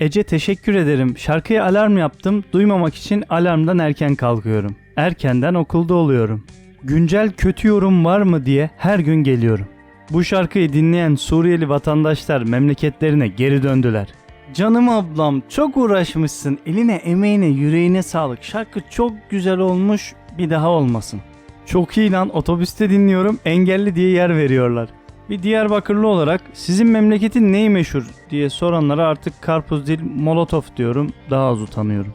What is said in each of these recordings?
Ece teşekkür ederim. Şarkıya alarm yaptım. Duymamak için alarmdan erken kalkıyorum. Erkenden okulda oluyorum. Güncel kötü yorum var mı diye her gün geliyorum. Bu şarkıyı dinleyen Suriyeli vatandaşlar memleketlerine geri döndüler. Canım ablam çok uğraşmışsın. Eline, emeğine, yüreğine sağlık. Şarkı çok güzel olmuş. Bir daha olmasın. Çok iyi lan otobüste dinliyorum. Engelli diye yer veriyorlar. Bir Diyarbakırlı olarak sizin memleketin neyi meşhur diye soranlara artık karpuz değil molotof diyorum. Daha az utanıyorum.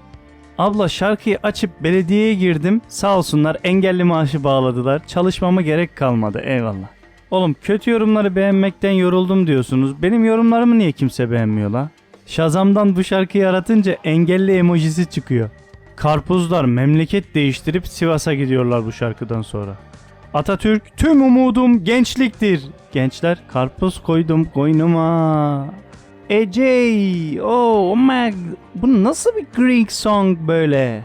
Abla şarkıyı açıp belediyeye girdim. Sağ olsunlar engelli maaşı bağladılar. Çalışmama gerek kalmadı. Eyvallah. Oğlum kötü yorumları beğenmekten yoruldum diyorsunuz. Benim yorumlarımı niye kimse beğenmiyor la? Shazam'dan bu şarkıyı aratınca engelli emojisi çıkıyor. Karpuzlar memleket değiştirip Sivas'a gidiyorlar bu şarkıdan sonra. Atatürk tüm umudum gençliktir. Gençler karpuz koydum koynuma. Ece, oh my, bu nasıl bir Greek song böyle?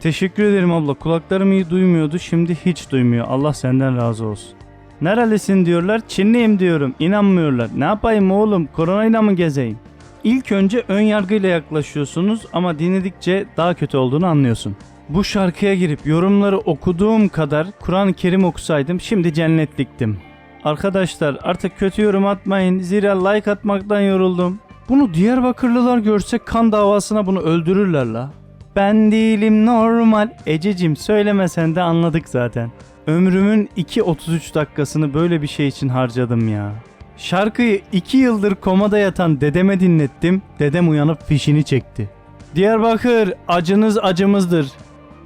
Teşekkür ederim abla. Kulaklarım iyi duymuyordu. Şimdi hiç duymuyor. Allah senden razı olsun. Nerelisin diyorlar. Çinliyim diyorum. İnanmıyorlar. Ne yapayım oğlum? Koronayla mı gezeyim? İlk önce ön yargıyla yaklaşıyorsunuz ama dinledikçe daha kötü olduğunu anlıyorsun. Bu şarkıya girip yorumları okuduğum kadar Kur'an-ı Kerim okusaydım şimdi cennetliktim. Arkadaşlar artık kötü yorum atmayın. Zira like atmaktan yoruldum. Bunu Diyarbakırlılar görse kan davasına bunu öldürürler la. Ben değilim normal. Ececim söylemesen de anladık zaten. Ömrümün 2.33 dakikasını böyle bir şey için harcadım ya. Şarkıyı 2 yıldır komada yatan dedeme dinlettim. Dedem uyanıp fişini çekti. Diyarbakır acınız acımızdır.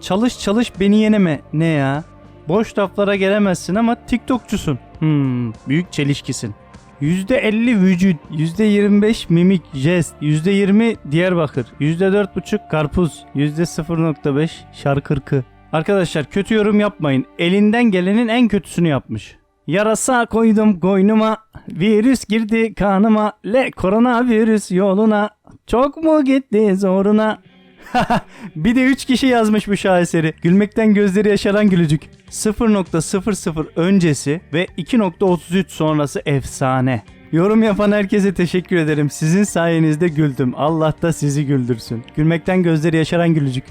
Çalış çalış beni yeneme. Ne ya? Boş laflara gelemezsin ama TikTokçusun. Hmm, büyük çelişkisin. %50 vücut, %25 mimik, jest, %20 Diyarbakır, %4,5 karpuz, %0,5 şarkırkı. Arkadaşlar kötü yorum yapmayın. Elinden gelenin en kötüsünü yapmış. Yarasa koydum koynuma, virüs girdi kanıma, le koronavirüs yoluna, çok mu gitti zoruna? bir de 3 kişi yazmış bu şaheseri. Gülmekten gözleri yaşaran gülücük. 0.00 öncesi ve 2.33 sonrası efsane. Yorum yapan herkese teşekkür ederim. Sizin sayenizde güldüm. Allah da sizi güldürsün. Gülmekten gözleri yaşaran gülücük.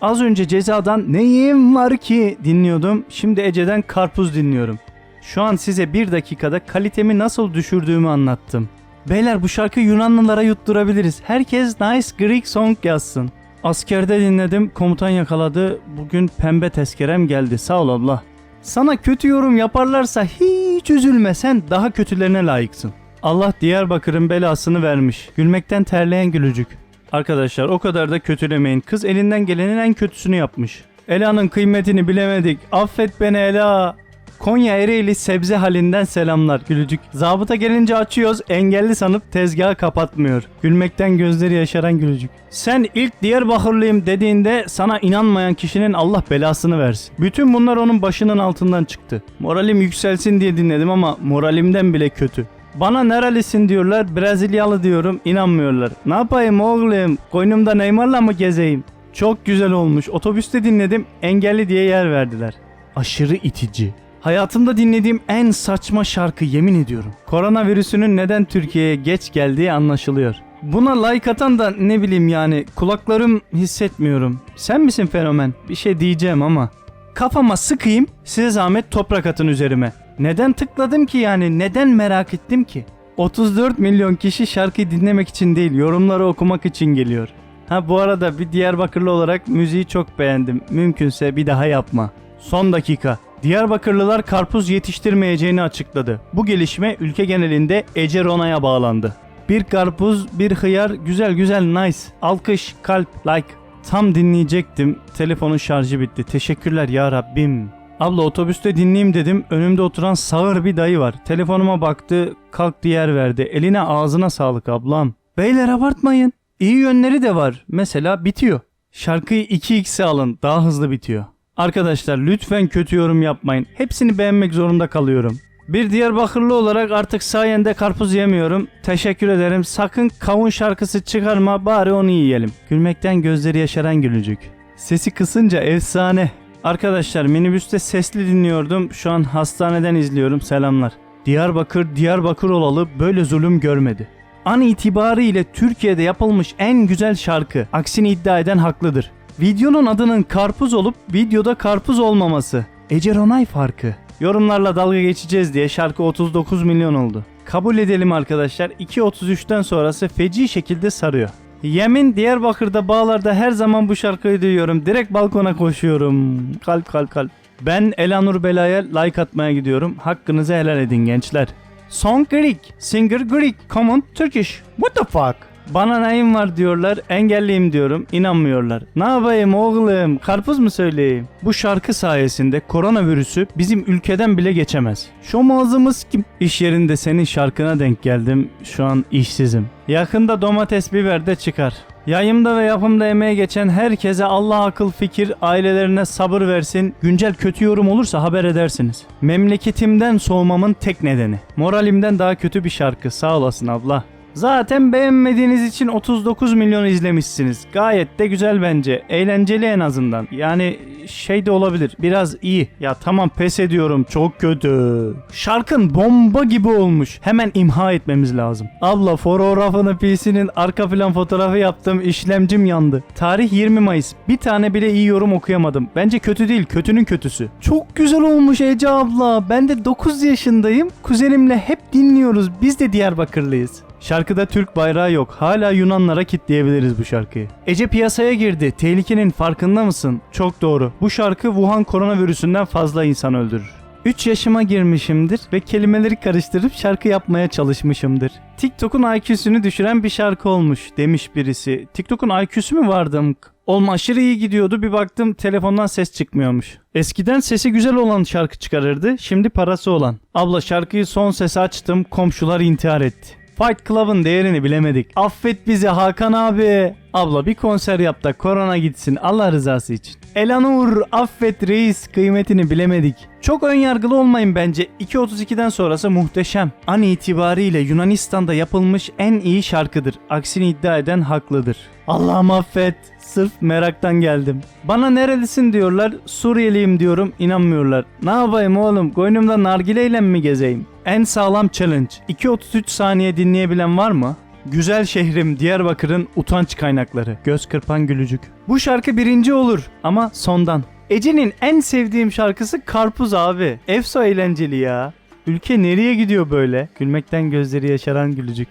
Az önce cezadan neyim var ki dinliyordum. Şimdi Ece'den karpuz dinliyorum. Şu an size bir dakikada kalitemi nasıl düşürdüğümü anlattım. Beyler bu şarkı Yunanlılara yutturabiliriz. Herkes nice Greek song yazsın. Askerde dinledim, komutan yakaladı. Bugün pembe tezkerem geldi. Sağ ol abla. Sana kötü yorum yaparlarsa hiç üzülme. Sen daha kötülerine layıksın. Allah Diyarbakır'ın belasını vermiş. Gülmekten terleyen gülücük. Arkadaşlar o kadar da kötülemeyin. Kız elinden gelenin en kötüsünü yapmış. Ela'nın kıymetini bilemedik. Affet beni Ela. Konya Ereğli sebze halinden selamlar gülücük. Zabıta gelince açıyoruz engelli sanıp tezgahı kapatmıyor. Gülmekten gözleri yaşaran gülücük. Sen ilk Diyarbakırlıyım dediğinde sana inanmayan kişinin Allah belasını versin. Bütün bunlar onun başının altından çıktı. Moralim yükselsin diye dinledim ama moralimden bile kötü. Bana nerelisin diyorlar, Brezilyalı diyorum, inanmıyorlar. Ne yapayım oğlum, koynumda Neymar'la mı gezeyim? Çok güzel olmuş, otobüste dinledim, engelli diye yer verdiler. Aşırı itici. Hayatımda dinlediğim en saçma şarkı yemin ediyorum. Koronavirüsünün neden Türkiye'ye geç geldiği anlaşılıyor. Buna like atan da ne bileyim yani kulaklarım hissetmiyorum. Sen misin fenomen? Bir şey diyeceğim ama. Kafama sıkayım size zahmet toprak atın üzerime. Neden tıkladım ki yani neden merak ettim ki? 34 milyon kişi şarkıyı dinlemek için değil yorumları okumak için geliyor. Ha bu arada bir Diyarbakırlı olarak müziği çok beğendim. Mümkünse bir daha yapma. Son dakika. Diyarbakırlılar karpuz yetiştirmeyeceğini açıkladı. Bu gelişme ülke genelinde Ece Rona'ya bağlandı. Bir karpuz, bir hıyar, güzel güzel nice. Alkış, kalp, like. Tam dinleyecektim. Telefonun şarjı bitti. Teşekkürler ya Rabbim. Abla otobüste dinleyeyim dedim. Önümde oturan sağır bir dayı var. Telefonuma baktı, kalktı yer verdi. Eline ağzına sağlık ablam. Beyler abartmayın. İyi yönleri de var. Mesela bitiyor. Şarkıyı 2x'e alın. Daha hızlı bitiyor. Arkadaşlar lütfen kötü yorum yapmayın. Hepsini beğenmek zorunda kalıyorum. Bir Diyarbakırlı olarak artık sayende karpuz yemiyorum. Teşekkür ederim. Sakın kavun şarkısı çıkarma bari onu yiyelim. Gülmekten gözleri yaşaran gülücük. Sesi kısınca efsane. Arkadaşlar minibüste sesli dinliyordum. Şu an hastaneden izliyorum. Selamlar. Diyarbakır, Diyarbakır olalı böyle zulüm görmedi. An itibariyle Türkiye'de yapılmış en güzel şarkı. Aksini iddia eden haklıdır. Videonun adının karpuz olup videoda karpuz olmaması. Ece Ronay farkı. Yorumlarla dalga geçeceğiz diye şarkı 39 milyon oldu. Kabul edelim arkadaşlar 2.33'ten sonrası feci şekilde sarıyor. Yemin Diyarbakır'da bağlarda her zaman bu şarkıyı duyuyorum. Direkt balkona koşuyorum. Kalp kalp kalp. Ben Elanur Bela'ya like atmaya gidiyorum. Hakkınızı helal edin gençler. Song Greek, singer Greek, common Turkish. What the fuck? Bana neyim var diyorlar, engelliyim diyorum, inanmıyorlar. Ne yapayım oğlum, karpuz mu söyleyeyim? Bu şarkı sayesinde koronavirüsü bizim ülkeden bile geçemez. Şu mağazımız kim? İş yerinde senin şarkına denk geldim, şu an işsizim. Yakında domates biber de çıkar. Yayımda ve yapımda emeği geçen herkese Allah akıl fikir, ailelerine sabır versin. Güncel kötü yorum olursa haber edersiniz. Memleketimden soğumamın tek nedeni. Moralimden daha kötü bir şarkı. Sağ olasın abla. Zaten beğenmediğiniz için 39 milyon izlemişsiniz. Gayet de güzel bence. Eğlenceli en azından. Yani şey de olabilir. Biraz iyi. Ya tamam pes ediyorum. Çok kötü. Şarkın bomba gibi olmuş. Hemen imha etmemiz lazım. Abla fotoğrafını PC'nin arka plan fotoğrafı yaptım. İşlemcim yandı. Tarih 20 Mayıs. Bir tane bile iyi yorum okuyamadım. Bence kötü değil. Kötünün kötüsü. Çok güzel olmuş Ece abla. Ben de 9 yaşındayım. Kuzenimle hep dinliyoruz. Biz de Diyarbakırlıyız. Şarkıda Türk bayrağı yok. Hala Yunanlara kitleyebiliriz bu şarkıyı. Ece piyasaya girdi. Tehlikenin farkında mısın? Çok doğru. Bu şarkı Wuhan koronavirüsünden fazla insan öldürür. 3 yaşıma girmişimdir ve kelimeleri karıştırıp şarkı yapmaya çalışmışımdır. TikTok'un IQ'sunu düşüren bir şarkı olmuş demiş birisi. TikTok'un IQ'su mu vardı? Oğlum aşırı iyi gidiyordu bir baktım telefondan ses çıkmıyormuş. Eskiden sesi güzel olan şarkı çıkarırdı şimdi parası olan. Abla şarkıyı son sese açtım komşular intihar etti. Fight Club'ın değerini bilemedik. Affet bizi Hakan abi. Abla bir konser yap da korona gitsin Allah rızası için. Elanur affet reis kıymetini bilemedik. Çok önyargılı olmayın bence. 2.32'den sonrası muhteşem. An itibariyle Yunanistan'da yapılmış en iyi şarkıdır. Aksini iddia eden haklıdır. Allah'ım affet. Sırf meraktan geldim. Bana nerelisin diyorlar. Suriyeliyim diyorum. inanmıyorlar. Ne yapayım oğlum? Koynumda nargileyle mi gezeyim? En sağlam challenge. 2.33 saniye dinleyebilen var mı? Güzel şehrim Diyarbakır'ın utanç kaynakları. Göz kırpan gülücük. Bu şarkı birinci olur ama sondan. Ece'nin en sevdiğim şarkısı Karpuz abi. Efso eğlenceli ya. Ülke nereye gidiyor böyle? Gülmekten gözleri yaşaran gülücük.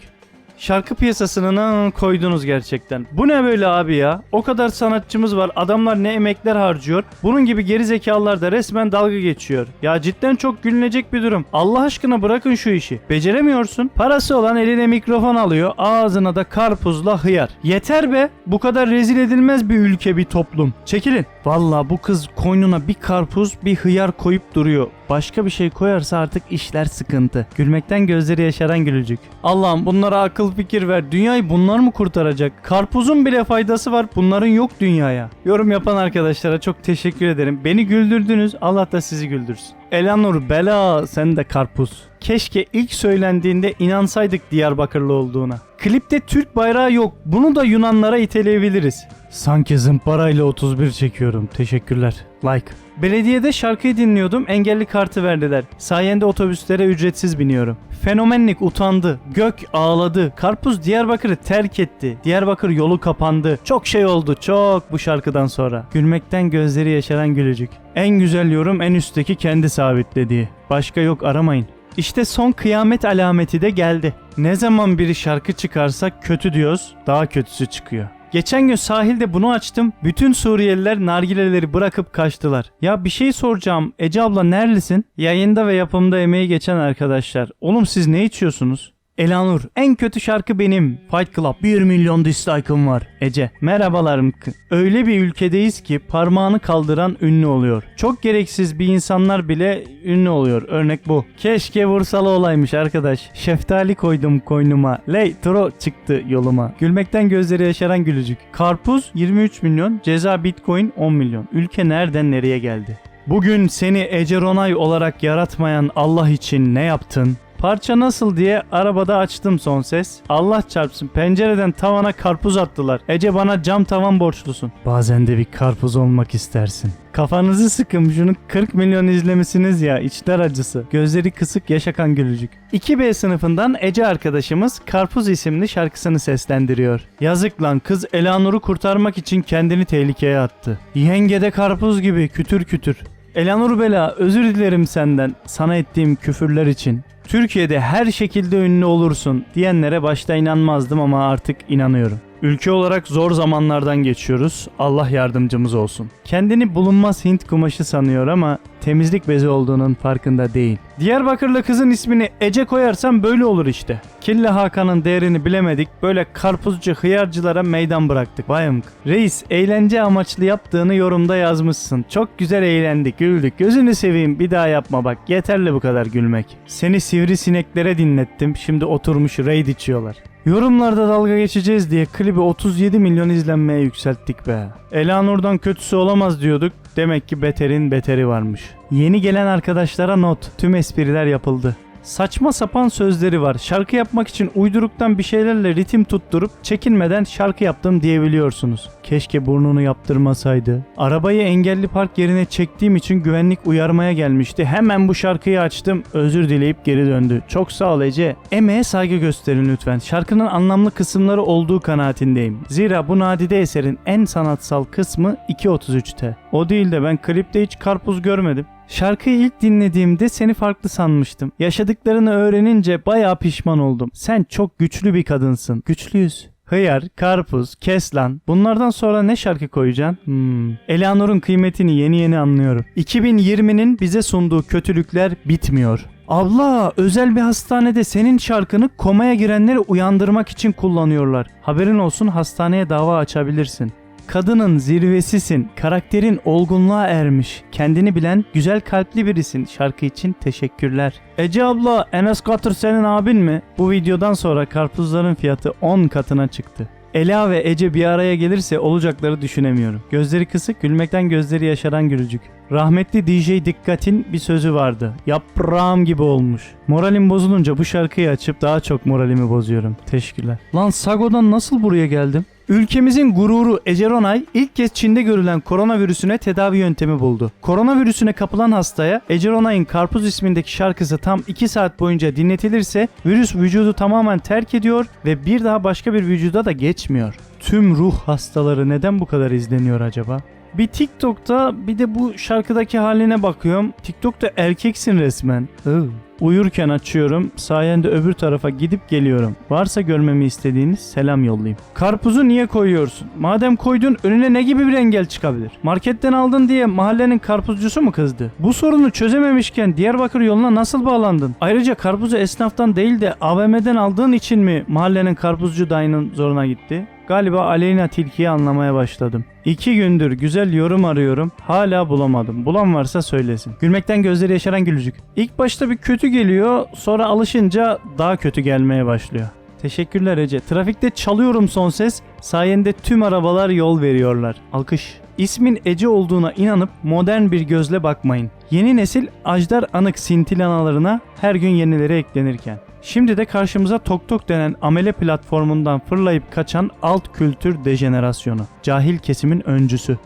Şarkı piyasasına koydunuz gerçekten. Bu ne böyle abi ya? O kadar sanatçımız var. Adamlar ne emekler harcıyor. Bunun gibi geri zekalılar da resmen dalga geçiyor. Ya cidden çok gülünecek bir durum. Allah aşkına bırakın şu işi. Beceremiyorsun. Parası olan eline mikrofon alıyor. Ağzına da karpuzla hıyar. Yeter be. Bu kadar rezil edilmez bir ülke bir toplum. Çekilin. Valla bu kız koynuna bir karpuz bir hıyar koyup duruyor. Başka bir şey koyarsa artık işler sıkıntı. Gülmekten gözleri yaşaran gülücük. Allah'ım bunlara akıl fikir ver. Dünyayı bunlar mı kurtaracak? Karpuzun bile faydası var. Bunların yok dünyaya. Yorum yapan arkadaşlara çok teşekkür ederim. Beni güldürdünüz. Allah da sizi güldürsün. Elanur bela sen de karpuz. Keşke ilk söylendiğinde inansaydık Diyarbakırlı olduğuna. Klipte Türk bayrağı yok. Bunu da Yunanlara iteleyebiliriz. Sanki zımparayla 31 çekiyorum. Teşekkürler. Like. Belediyede şarkıyı dinliyordum. Engelli kartı verdiler. Sayende otobüslere ücretsiz biniyorum. Fenomenlik utandı. Gök ağladı. Karpuz Diyarbakır'ı terk etti. Diyarbakır yolu kapandı. Çok şey oldu. Çok bu şarkıdan sonra. Gülmekten gözleri yaşaran gülücük. En güzel yorum en üstteki kendi sabitlediği. Başka yok aramayın. İşte son kıyamet alameti de geldi. Ne zaman biri şarkı çıkarsa kötü diyoruz, daha kötüsü çıkıyor. Geçen gün sahilde bunu açtım. Bütün Suriyeliler nargileleri bırakıp kaçtılar. Ya bir şey soracağım. Ece abla nerelisin? Yayında ve yapımda emeği geçen arkadaşlar. Oğlum siz ne içiyorsunuz? Elanur en kötü şarkı benim. Fight Club 1 milyon dislike'ım var. Ece merhabalarım. Öyle bir ülkedeyiz ki parmağını kaldıran ünlü oluyor. Çok gereksiz bir insanlar bile ünlü oluyor. Örnek bu. Keşke vursalı olaymış arkadaş. Şeftali koydum koynuma. Ley tro çıktı yoluma. Gülmekten gözleri yaşaran gülücük. Karpuz 23 milyon. Ceza bitcoin 10 milyon. Ülke nereden nereye geldi? Bugün seni Ece Ronay olarak yaratmayan Allah için ne yaptın? Parça nasıl diye arabada açtım son ses. Allah çarpsın pencereden tavana karpuz attılar. Ece bana cam tavan borçlusun. Bazen de bir karpuz olmak istersin. Kafanızı sıkın şunun 40 milyon izlemişsiniz ya içler acısı. Gözleri kısık yaşakan gülücük. 2B sınıfından Ece arkadaşımız Karpuz isimli şarkısını seslendiriyor. Yazık lan kız Elanur'u kurtarmak için kendini tehlikeye attı. Yengede karpuz gibi kütür kütür. Elanur Bela özür dilerim senden sana ettiğim küfürler için. Türkiye'de her şekilde ünlü olursun diyenlere başta inanmazdım ama artık inanıyorum. Ülke olarak zor zamanlardan geçiyoruz. Allah yardımcımız olsun. Kendini bulunmaz Hint kumaşı sanıyor ama temizlik bezi olduğunun farkında değil. Diyarbakırlı kızın ismini Ece koyarsam böyle olur işte. Killa Hakan'ın değerini bilemedik. Böyle karpuzcu hıyarcılara meydan bıraktık. Vayım. Reis eğlence amaçlı yaptığını yorumda yazmışsın. Çok güzel eğlendik, güldük. Gözünü seveyim bir daha yapma bak. Yeterli bu kadar gülmek. Seni sivrisineklere dinlettim. Şimdi oturmuş raid içiyorlar. Yorumlarda dalga geçeceğiz diye klibi 37 milyon izlenmeye yükselttik be. Elanur'dan kötüsü olamaz diyorduk. Demek ki beterin beteri varmış. Yeni gelen arkadaşlara not. Tüm espriler yapıldı. Saçma sapan sözleri var. Şarkı yapmak için uyduruktan bir şeylerle ritim tutturup çekinmeden şarkı yaptım diyebiliyorsunuz. Keşke burnunu yaptırmasaydı. Arabayı engelli park yerine çektiğim için güvenlik uyarmaya gelmişti. Hemen bu şarkıyı açtım. Özür dileyip geri döndü. Çok sağ ol Ece. Emeğe saygı gösterin lütfen. Şarkının anlamlı kısımları olduğu kanaatindeyim. Zira bu nadide eserin en sanatsal kısmı 2.33'te. O değil de ben klipte hiç karpuz görmedim. Şarkıyı ilk dinlediğimde seni farklı sanmıştım. Yaşadıklarını öğrenince bayağı pişman oldum. Sen çok güçlü bir kadınsın. Güçlüyüz. Hıyar, karpuz, keslan. Bunlardan sonra ne şarkı koyacaksın? Hmm. Eleanor'un kıymetini yeni yeni anlıyorum. 2020'nin bize sunduğu kötülükler bitmiyor. Abla özel bir hastanede senin şarkını komaya girenleri uyandırmak için kullanıyorlar. Haberin olsun hastaneye dava açabilirsin. Kadının zirvesisin, karakterin olgunluğa ermiş, kendini bilen, güzel kalpli birisin. Şarkı için teşekkürler. Ece abla, Enes Katır senin abin mi? Bu videodan sonra karpuzların fiyatı 10 katına çıktı. Ela ve Ece bir araya gelirse olacakları düşünemiyorum. Gözleri kısık, gülmekten gözleri yaşaran gülücük. Rahmetli DJ Dikkat'in bir sözü vardı. Yaprağım gibi olmuş. Moralim bozulunca bu şarkıyı açıp daha çok moralimi bozuyorum. Teşekkürler. Lan Sago'dan nasıl buraya geldim? Ülkemizin gururu Ece ilk kez Çin'de görülen koronavirüsüne tedavi yöntemi buldu. Koronavirüsüne kapılan hastaya Ece Karpuz ismindeki şarkısı tam 2 saat boyunca dinletilirse virüs vücudu tamamen terk ediyor ve bir daha başka bir vücuda da geçmiyor. Tüm ruh hastaları neden bu kadar izleniyor acaba? Bir TikTok'ta bir de bu şarkıdaki haline bakıyorum. TikTok'ta erkeksin resmen. Iı. Uyurken açıyorum. Sayende öbür tarafa gidip geliyorum. Varsa görmemi istediğiniz selam yollayayım. Karpuzu niye koyuyorsun? Madem koydun önüne ne gibi bir engel çıkabilir? Marketten aldın diye mahallenin karpuzcusu mu kızdı? Bu sorunu çözememişken Diyarbakır yoluna nasıl bağlandın? Ayrıca karpuzu esnaftan değil de AVM'den aldığın için mi mahallenin karpuzcu dayının zoruna gitti? Galiba Aleyna Tilki'yi anlamaya başladım. İki gündür güzel yorum arıyorum. Hala bulamadım. Bulan varsa söylesin. Gülmekten gözleri yaşaran gülücük. İlk başta bir kötü geliyor. Sonra alışınca daha kötü gelmeye başlıyor. Teşekkürler Ece. Trafikte çalıyorum son ses. Sayende tüm arabalar yol veriyorlar. Alkış. İsmin Ece olduğuna inanıp modern bir gözle bakmayın. Yeni nesil Ajdar Anık sintil analarına her gün yenileri eklenirken. Şimdi de karşımıza Tok Tok denen amele platformundan fırlayıp kaçan alt kültür dejenerasyonu. Cahil kesimin öncüsü.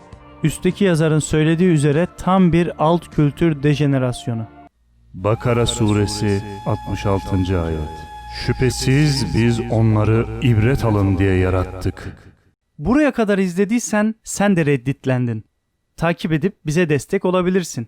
Üstteki yazarın söylediği üzere tam bir alt kültür dejenerasyonu. Bakara suresi 66. ayet. Şüphesiz biz onları ibret alın diye yarattık. Buraya kadar izlediysen sen de redditlendin. Takip edip bize destek olabilirsin.